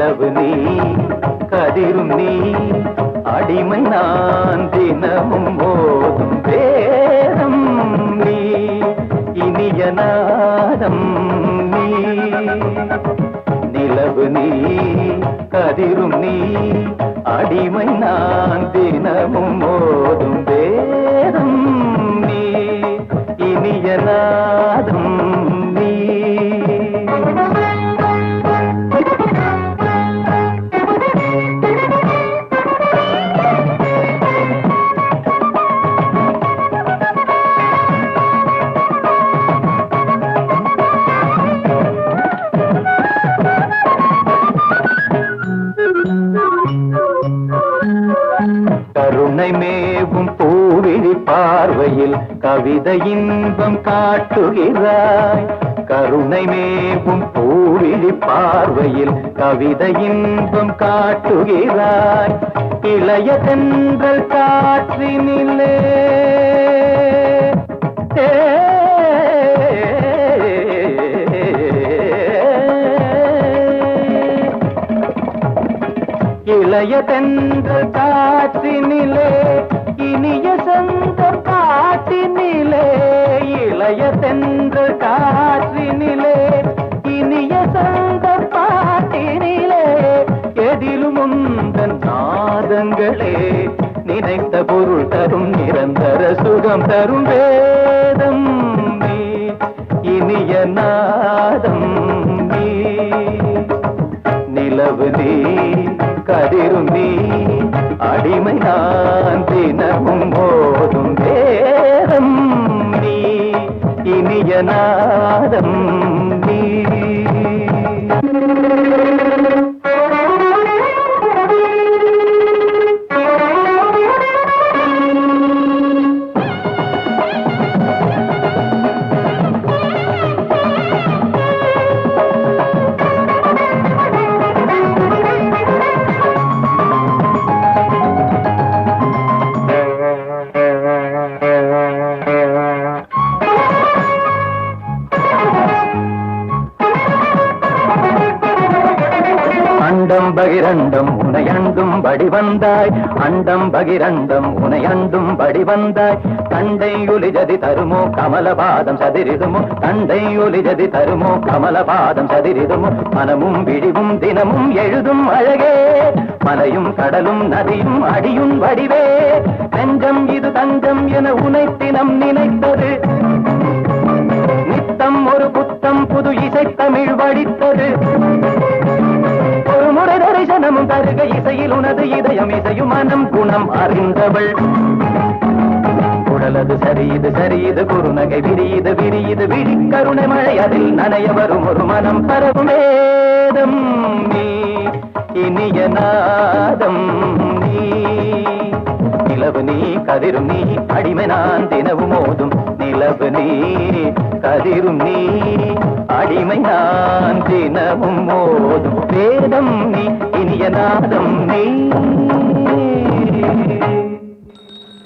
அளவு நீ கதிரும் நீ அடிமை நான் தினமும் போதும் வேதம் நீ இனிய நாதம் நீ. நிலவு நீ கதிரும் நீ அடிமை நான் தினமும் போதும் வேதம் நீ இனிய நாதம் நீ. பூவிழி பார்வையில் கவிதை இன்பம் காட்டுகிறாய். கருணை மேவும் பூவிழி பார்வையில் கவிதை இன்பம் காட்டுகிறாய். இளைய தென்றல் காற்றினிலே. இளைய தென்றல் காற்றினிலே. இனிய சந்தம் காட்டினிலே இளைய தென்றல் காற்றினிலே இனிய சந்தம் பாட்டினிலே எதிலும் உந்தன் நாதங்களே நினைத்த பொருள் தரும் நிரந்தர சுகம் தரும் வேதம் நீ இனிய நாதம் நீ. நிலவு நீ கதிரும் நீ அடிமை நான் தினமும் போதும் வேதம் நீ இனிய நாதம் நீ. அண்டம் பகிரண்டம் உனையண்டும் படி வந்தாய் அண்டம் பகிரண்டம் உனையண்டும் படி வந்தாய் தண்டை ஒலிஜதி தருமோ கமலபாதம் சதிரிதுமோ தண்டை ஒலிஜதி தருமோ கமலபாதம் சதிரிதுமோ மனமும் விழிவும் தினமும் எழுதும் அழகே. மலையும் கடலும் நதியும் அடியும் வடிவே. தஞ்சம் இது தஞ்சம் என உனைத்தினம் நினைத்தது. நித்தம் ஒரு புத்தம் புது இசை தமிழ் வடித்தது. தரிசனமும் இசையில் உனது இதயம் இசையும் மனம் குணம் அறிந்தவள். உடலது சரி இது சரி இது குறுநகை விரியுது விரியுது விழி கருணை மழை அதில் நனைய வரும் ஒரு மனம் பரவும் வேதம் நீ இனிய நாதம். நீ நிலவு நீ கதிரும் நீ அடிமை நான் தினவும் மோதும். நிலவு நீ கதிரும் நீ அடிமை நான் தினமும் மோதும். வேதம் நீ இனிய நாதம் நீ.